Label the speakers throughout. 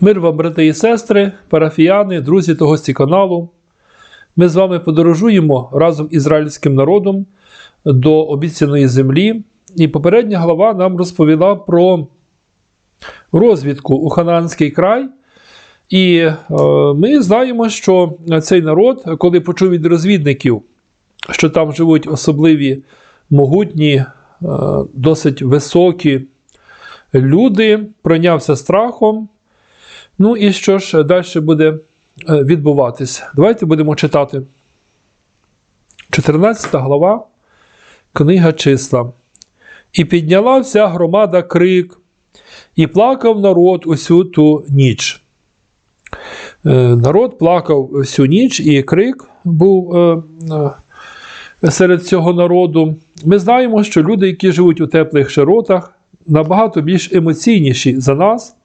Speaker 1: Мир вам, брати і сестри, парафіяни, друзі та гості каналу. Ми з вами подорожуємо разом із ізраїльським народом до обіцяної землі. І попередня глава нам розповіла про розвідку у Ханаанський край. І е, ми знаємо, що цей народ, коли почув від розвідників, що там живуть особливі могутні, е, досить високі люди, пройнявся страхом. Ну і що ж далі буде е, відбуватись? Давайте будемо читати. 14 глава, книга числа. І підняла вся громада крик, і плакав народ усю ту ніч. Е, Народ плакав всю ніч, і крик був е, е, серед цього народу. Ми знаємо, що люди, які живуть у теплих широтах, набагато більш емоційніші за нас.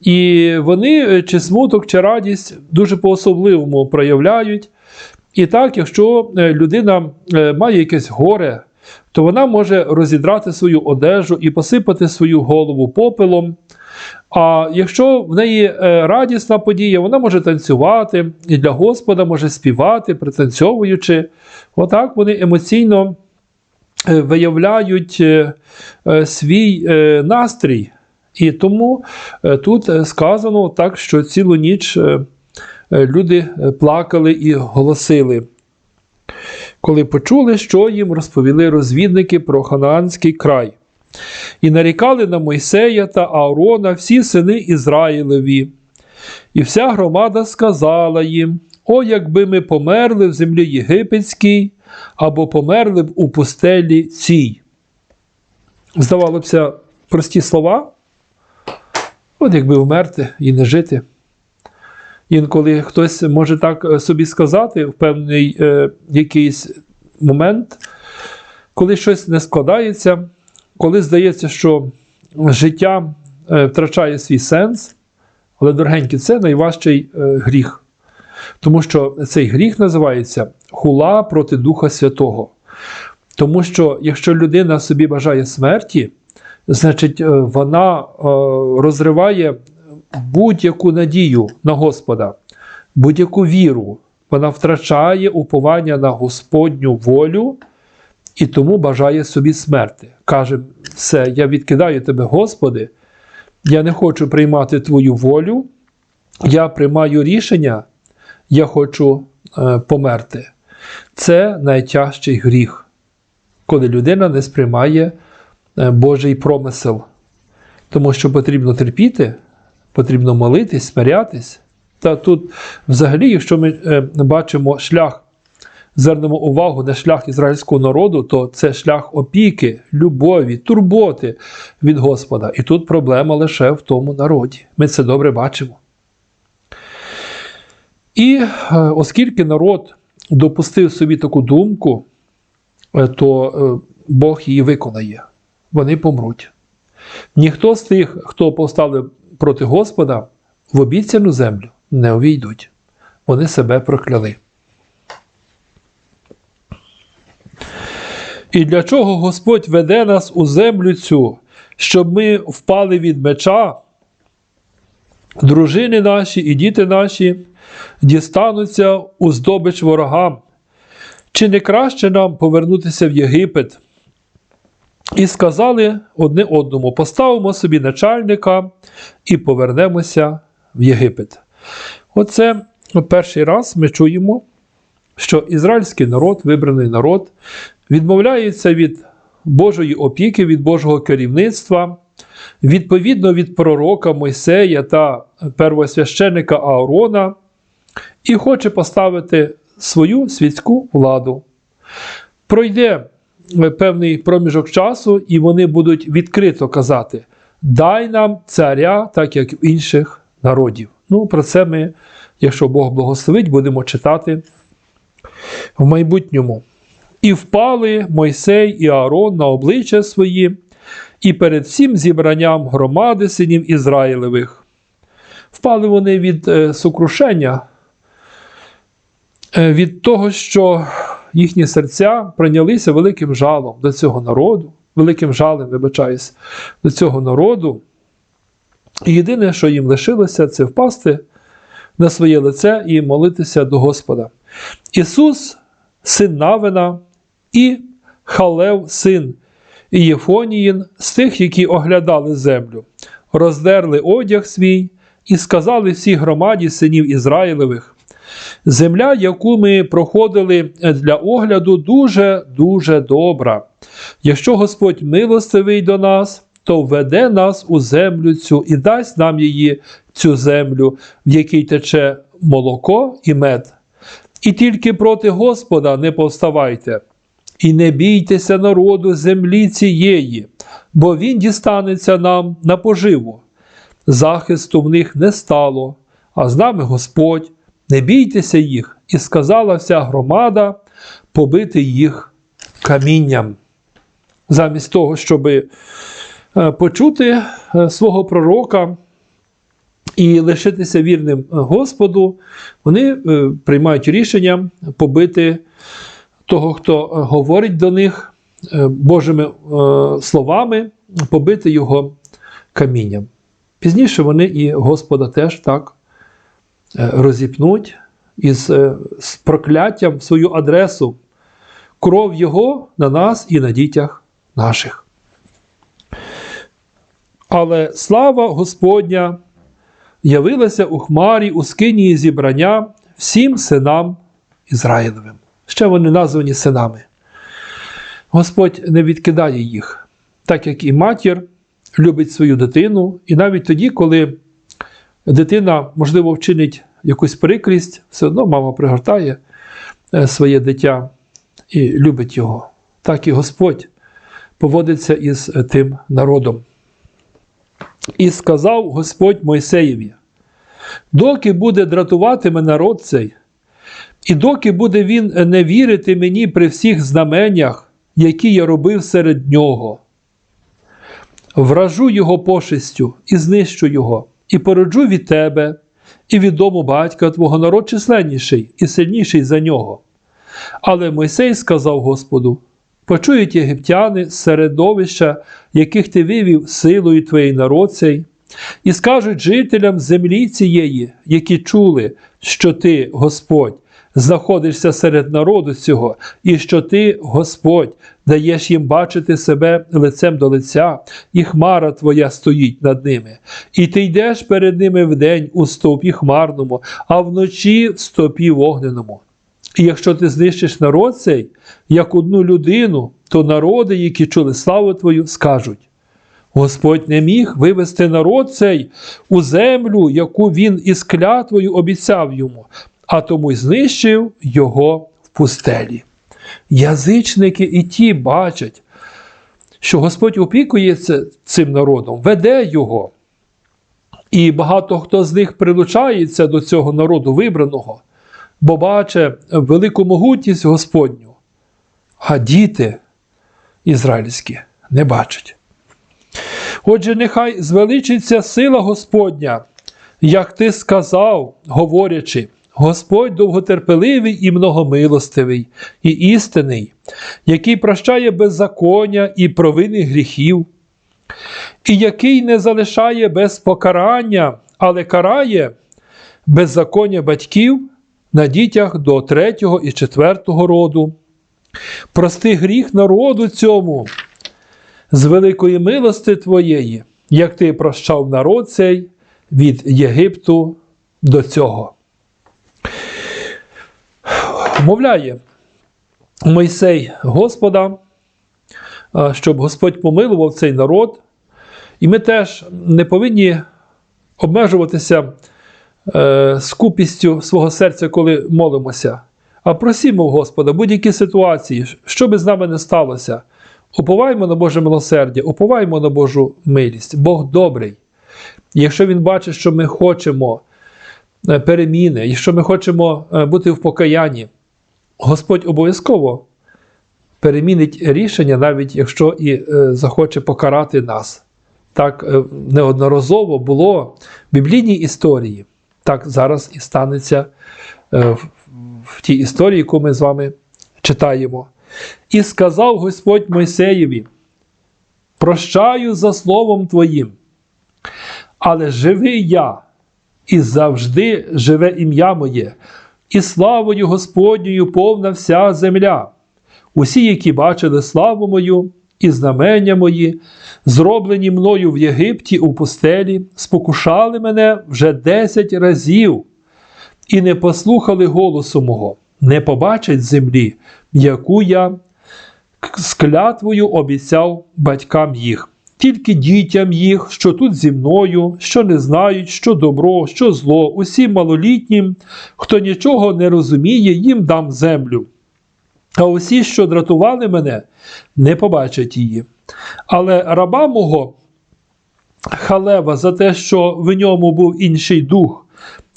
Speaker 1: І вони е, чи смуток, чи радість дуже по-особливому проявляють. І так, якщо е, людина е, має якесь горе, то вона може розідрати свою одежу і посипати свою голову попелом. А якщо в неї радісна подія, вона може танцювати і для Господа може співати, пританцьовуючи. Отак вони емоційно виявляють свій настрій. І тому е, тут е, сказано так, що цілу ніч е, люди плакали і голосили, коли почули, що їм розповіли розвідники про Ханаанський край. І нарікали на Мойсея та Аарона всі сини Ізраїлеві. І вся громада сказала їм: О, якби ми померли в землі єгипетській, або померли б у пустелі цій. Здавалося прості слова. От якби вмерти і не жити. Інколи хтось може так е, собі сказати в певний е, якийсь момент, коли щось не складається, коли здається, що життя е, втрачає свій сенс, але, дорогенькі, це найважчий е, гріх. Тому що цей гріх називається хула проти Духа Святого. Тому що якщо людина собі бажає смерті, значить, е, вона е, розриває будь-яку надію на Господа, будь-яку віру. Вона втрачає уповання на Господню волю і тому бажає собі смерти. Каже, все, я відкидаю тебе, Господи, я не хочу приймати Твою волю, я приймаю рішення, я хочу е, померти. Це найтяжчий гріх, коли людина не сприймає Божий промисел. Тому що потрібно терпіти, потрібно молитись, смирятись. Та тут, взагалі, якщо ми е, бачимо шлях, звернемо увагу на шлях ізраїльського народу, то це шлях опіки, любові, турботи від Господа. І тут проблема лише в тому народі. Ми це добре бачимо. І е, оскільки народ допустив собі таку думку, е, то е, Бог її виконає. Вони помруть. Ніхто з тих, хто поставив проти Господа, в обіцяну землю не увійдуть. Вони себе прокляли. І для чого Господь веде нас у землю цю, щоб ми впали від меча, дружини наші і діти наші дістануться у здобич ворогам. Чи не краще нам повернутися в Єгипет? І сказали одне одному: поставимо собі начальника і повернемося в Єгипет. Оце перший раз ми чуємо, що ізраїльський народ, вибраний народ, відмовляється від Божої опіки, від Божого керівництва, відповідно від пророка Мойсея та первосвященника Аарона, і хоче поставити свою світську владу. Пройде певний проміжок часу, і вони будуть відкрито казати: Дай нам царя, так як в інших народів. Ну, про це ми, якщо Бог благословить, будемо читати в майбутньому. І впали Мойсей і Аарон на обличчя свої, і перед всім зібранням громади синів Ізраїлевих. Впали вони від е, сокрушення, е, від того, що їхні серця прийнялися великим жалом до цього народу, великим жалем, вибачаюсь, до цього народу. І єдине, що їм лишилося, це впасти на своє лице і молитися до Господа. Ісус, син Навина, і Халев, син Єфоніїн, з тих, які оглядали землю, роздерли одяг свій і сказали всій громаді синів Ізраїлевих. Земля, яку ми проходили для огляду, дуже дуже добра. Якщо Господь милостивий до нас, то введе нас у землю цю і дасть нам її, цю землю, в якій тече молоко і мед. І тільки проти Господа не повставайте, і не бійтеся народу землі цієї, бо він дістанеться нам на поживу. Захисту в них не стало, а з нами Господь. Не бійтеся їх, і сказала вся громада побити їх камінням. Замість того, щоб почути е, свого пророка і лишитися вірним Господу, вони е, приймають рішення побити того, хто говорить до них е, Божими словами, побити його камінням. Пізніше вони і Господа теж так розіпнуть із з прокляттям в свою адресу, кров Його на нас і на дітях наших. Але слава Господня явилася у хмарі у скинії зібрання всім синам Ізраїлевим. Ще вони названі синами. Господь не відкидає їх, так як і матір любить свою дитину, і навіть тоді, коли дитина, можливо, вчинить якусь прикрість, все одно мама пригортає е, своє дитя і любить його. Так і Господь поводиться із тим народом. І сказав Господь Мойсеєві: доки буде дратуватиме народ цей, і доки буде він не вірити мені при всіх знаменнях, які я робив серед нього, вражу його пошестю і знищу його, і породжу від тебе, і від дому батька твого народ численніший і сильніший за нього. Але Мойсей сказав Господу: почують єгиптяни середовища, яких ти вивів силою твоєї народ цей, і скажуть жителям землі цієї, які чули, що ти, Господь, знаходишся серед народу цього, і що ти, Господь, даєш їм бачити себе лицем до лиця, і хмара твоя стоїть над ними. І ти йдеш перед ними вдень у стовпі хмарному, а вночі в стопі вогненому. І якщо ти знищиш народ цей, як одну людину, то народи, які чули славу Твою, скажуть: Господь не міг вивести народ цей у землю, яку він із клятвою обіцяв йому, а тому й знищив його в пустелі. Язичники і ті бачать, що Господь опікується цим народом, веде його. І багато хто з них прилучається до цього народу вибраного бо бачить велику могутність Господню, а діти ізраїльські не бачать. Отже, нехай звеличиться сила Господня, як ти сказав, говорячи, Господь довготерпеливий і многомилостивий, і істинний, який прощає беззаконня і провини гріхів, і який не залишає без покарання, але карає беззаконня батьків на дітях до третього і четвертого роду. Прости гріх народу цьому, з великої милости Твоєї, як ти прощав народ цей від Єгипту до цього. Мовляє Мойсей Господа, щоб Господь помилував цей народ, і ми теж не повинні обмежуватися е, скупістю свого серця, коли молимося. А просімо в Господа будь-які ситуації, що би з нами не сталося. Уповаємо на Боже милосердя, уповаємо на Божу милість. Бог добрий. Якщо Він бачить, що ми хочемо е, переміни, якщо ми хочемо е, бути в покаянні, Господь обов'язково перемінить рішення, навіть якщо і е, захоче покарати нас. Так неодноразово було в біблійній історії так зараз і станеться е, в тій історії, яку ми з вами читаємо. І сказав Господь Мойсеєві: Прощаю за словом Твоїм, але живий я, і завжди живе ім'я моє, і славою Господньою повна вся земля. Усі, які бачили славу мою і знамення мої, зроблені мною в Єгипті у пустелі, спокушали мене вже десять разів і не послухали голосу мого, не побачать землі, яку я з клятвою обіцяв батькам їх, тільки дітям їх, що тут зі мною, що не знають, що добро, що зло, усім малолітнім, хто нічого не розуміє, їм дам землю. А усі, що дратували мене, не побачать її. Але раба мого халева за те, що в ньому був інший дух,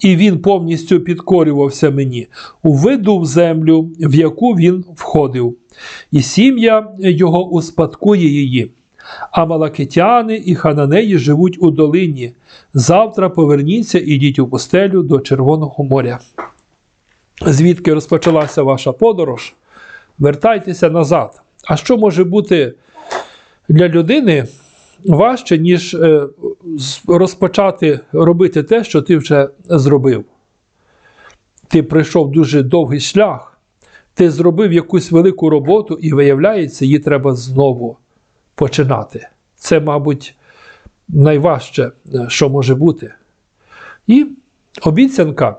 Speaker 1: і він повністю підкорювався мені, увиду в землю, в яку він входив, і сім'я його успадкує її. А малакитяни і хананеї живуть у долині. Завтра поверніться і йдіть у пустелю до Червоного моря. Звідки розпочалася ваша подорож? Вертайтеся назад. А що може бути для людини важче, ніж е, розпочати робити те, що ти вже зробив? Ти пройшов дуже довгий шлях, ти зробив якусь велику роботу, і виявляється, її треба знову починати. Це, мабуть, найважче, е, що може бути. І обіцянка.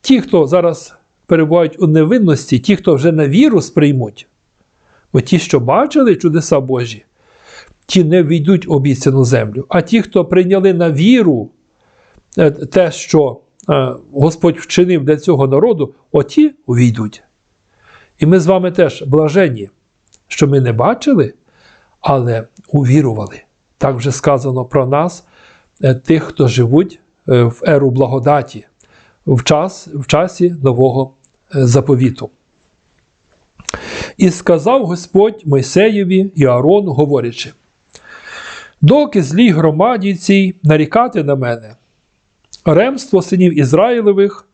Speaker 1: Ті, хто зараз перебувають у невинності, ті, хто вже на віру сприймуть, бо ті, що бачили чудеса Божі, ті не війдуть в обіцяну землю. А ті, хто прийняли на віру е, те, що е, Господь вчинив для цього народу, оті увійдуть. І ми з вами теж блаженні, що ми не бачили, але увірували. Так вже сказано про нас, е, тих, хто живуть е, в еру благодаті, в, час, в часі нового е, заповіту. І сказав Господь Мойсеєві і Аарону, говорячи: доки злій громаді цій нарікати на мене, ремство синів Ізраїлевих,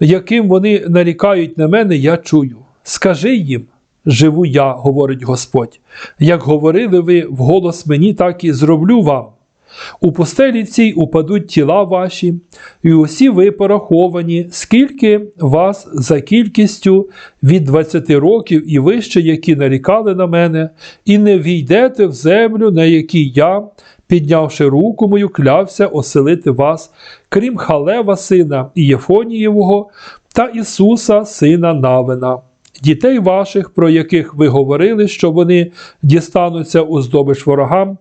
Speaker 1: яким вони нарікають на мене, я чую. Скажи їм, живу я, говорить Господь, як говорили ви вголос мені, так і зроблю вам. У пустелі цій упадуть тіла ваші, і усі ви пораховані, скільки вас за кількістю від 20 років і вище, які нарікали на мене, і не війдете в землю, на якій я, піднявши руку мою, клявся оселити вас, крім Халева сина і Єфонієвого та Ісуса, сина Навина. Дітей ваших, про яких ви говорили, що вони дістануться у здобич ворогам,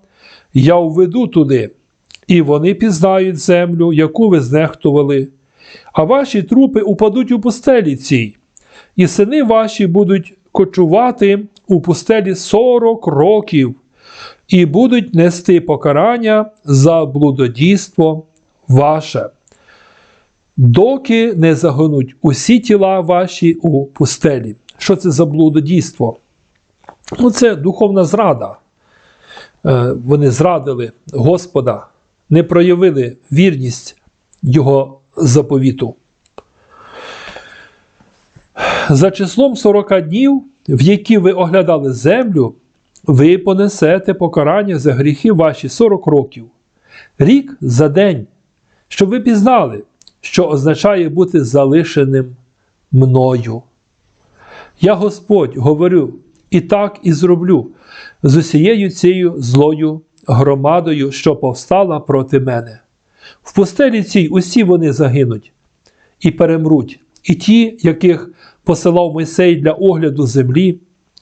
Speaker 1: я введу туди, і вони пізнають землю, яку ви знехтували. А ваші трупи упадуть у пустелі цій, і сини ваші будуть кочувати у пустелі сорок років, і будуть нести покарання за блудодійство ваше, доки не загинуть усі тіла ваші у пустелі. Що це за блудодійство? Ну, це духовна зрада. Е, Вони зрадили Господа, не проявили вірність Його заповіту. За числом 40 днів, в які ви оглядали землю, ви понесете покарання за гріхи ваші 40 років, рік за день, щоб ви пізнали, що означає бути залишеним мною. Я Господь говорю, і так і зроблю з усією цією злою громадою, що повстала проти мене. В пустелі цій усі вони загинуть і перемруть, і ті, яких посилав Мойсей для огляду землі,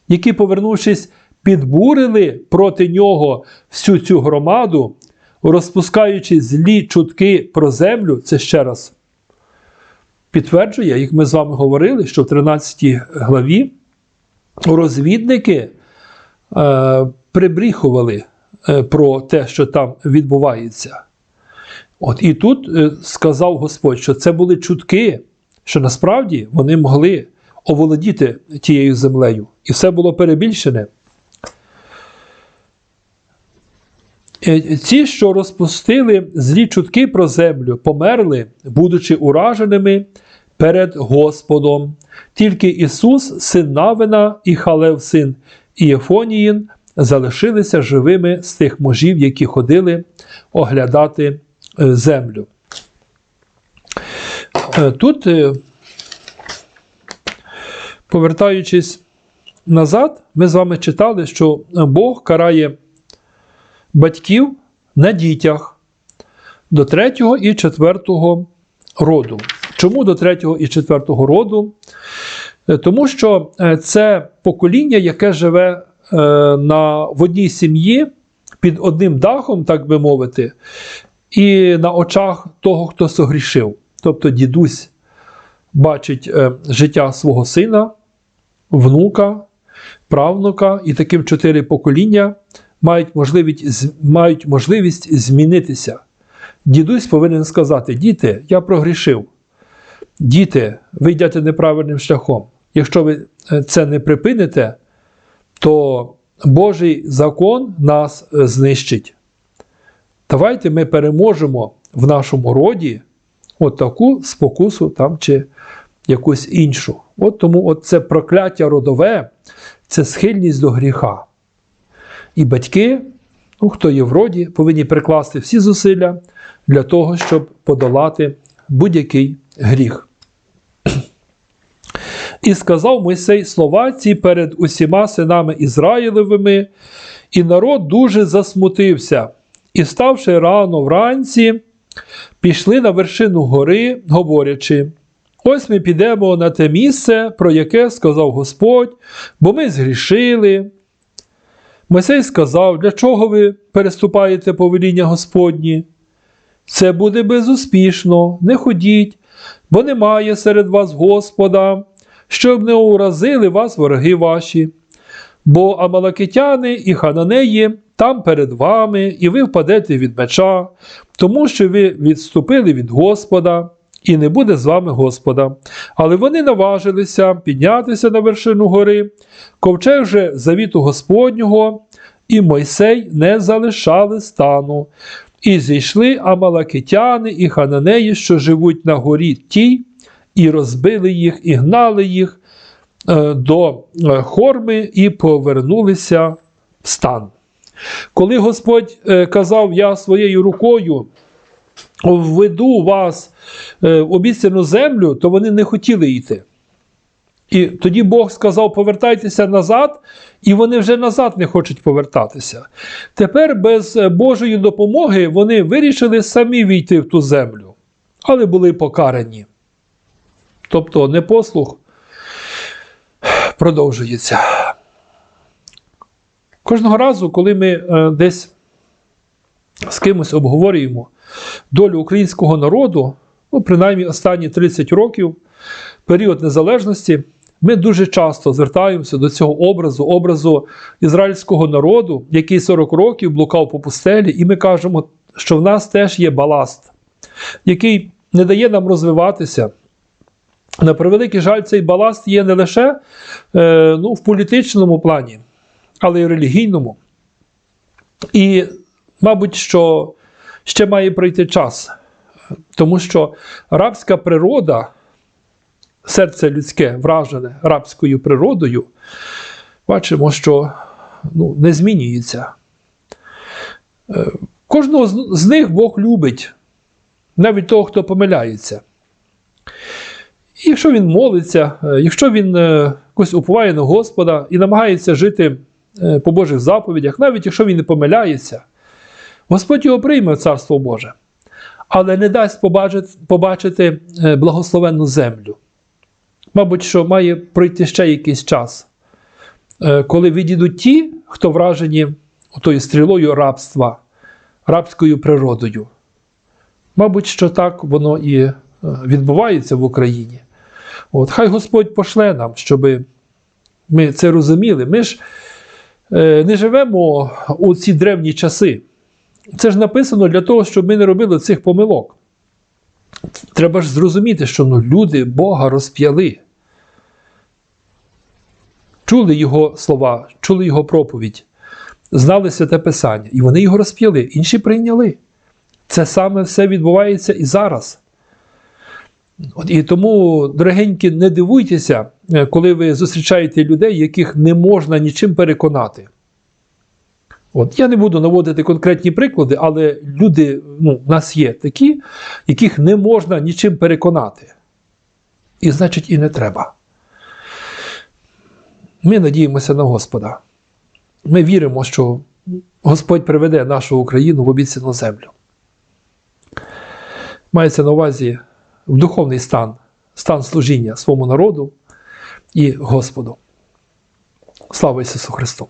Speaker 1: які, повернувшись, підбурили проти нього всю цю громаду, розпускаючи злі чутки про землю, це ще раз підтверджує, як ми з вами говорили, що в 13 главі розвідники е, прибріхували е, про те, що там відбувається. От і тут е, сказав Господь, що це були чутки, що насправді вони могли оволодіти тією землею. І все було перебільшене. Ці, що розпустили злі чутки про землю, померли, будучи ураженими перед Господом. Тільки Ісус, син Навина і Халев, син Ієфоніїн, залишилися живими з тих мужів, які ходили оглядати е, землю. Е, Тут, е, повертаючись назад, ми з вами читали, що Бог карає батьків на дітях до третього і четвертого роду. Чому до третього і четвертого роду? Е, Тому що е, це покоління, яке живе е, на, в одній сім'ї під одним дахом, так би мовити, і на очах того, хто согрішив. Тобто дідусь бачить життя свого сина, внука, правнука, і таким чотири покоління мають можливість, мають можливість змінитися. Дідусь повинен сказати: діти, я прогрішив. Діти, ви йдете неправильним шляхом. Якщо ви е, це не припините, то Божий закон нас е, знищить. Давайте ми переможемо в нашому роді от таку спокусу там чи якусь іншу. От тому от це прокляття родове, це схильність до гріха. І батьки, ну, хто є в роді, повинні прикласти всі зусилля для того, щоб подолати будь-який гріх. І сказав Мойсей слова ці перед усіма синами Ізраїлевими, і народ дуже засмутився. І, ставши рано вранці, пішли на вершину гори, говорячи: Ось ми підемо на те місце, про яке сказав Господь, бо ми згрішили. Мойсей сказав, для чого ви переступаєте повеління Господні? Це буде безуспішно, не ходіть, бо немає серед вас Господа, щоб не уразили вас вороги ваші. Бо амалакитяни і хананеї там перед вами, і ви впадете від меча, тому що ви відступили від Господа, і не буде з вами Господа. Але вони наважилися піднятися на вершину гори, ковчег же завіту Господнього, і Мойсей не залишали стану. І зійшли амалакитяни і хананеї, що живуть на горі тій, і розбили їх, і гнали їх е, до е, хорми, і повернулися в стан. Коли Господь е, казав, я своєю рукою введу вас в обіцяну землю, то вони не хотіли йти. І тоді Бог сказав: повертайтеся назад, і вони вже назад не хочуть повертатися. Тепер без Божої допомоги вони вирішили самі війти в ту землю, але були покарані. Тобто непослух продовжується. Кожного разу, коли ми е, десь з кимось обговорюємо долю українського народу, ну, принаймні останні 30 років, період незалежності, ми дуже часто звертаємося до цього образу, образу ізраїльського народу, який 40 років блукав по пустелі, і ми кажемо, що в нас теж є баласт, який не дає нам розвиватися. На превеликий жаль, цей баласт є не лише е, ну, в політичному плані, але й в релігійному. І, мабуть, що ще має пройти час, тому що рабська природа, серце людське вражене рабською природою, бачимо, що ну, не змінюється. Е, Кожного з- них Бог любить, навіть того, хто помиляється. І якщо він молиться, е, якщо він е, якось уповає на Господа і намагається жити е, по Божих заповідях, навіть якщо він не помиляється, Господь його прийме в Царство Боже, але не дасть побачити, побачити благословенну землю. Мабуть, що має пройти ще якийсь час, коли відійдуть ті, хто вражені тою стрілою рабства, рабською природою. Мабуть, що так воно і відбувається в Україні. От, хай Господь пошле нам, щоб ми це розуміли. Ми ж е, не живемо у ці древні часи. Це ж написано для того, щоб ми не робили цих помилок. Треба ж зрозуміти, що ну, люди Бога розп'яли. Чули його слова, чули його проповідь, знали святе Писання, і вони його розп'яли, інші прийняли. Це саме все відбувається і зараз. От, і тому, дорогенькі, не дивуйтеся, е, коли ви зустрічаєте людей, яких не можна нічим переконати. От. Я не буду наводити конкретні приклади, але люди ну, в нас є такі, яких не можна нічим переконати. І значить, і не треба. Ми надіємося на Господа. Ми віримо, що Господь приведе нашу Україну в обіцяну землю. Мається на увазі в духовний стан, стан служіння своєму народу і Господу. Слава Ісусу Христу!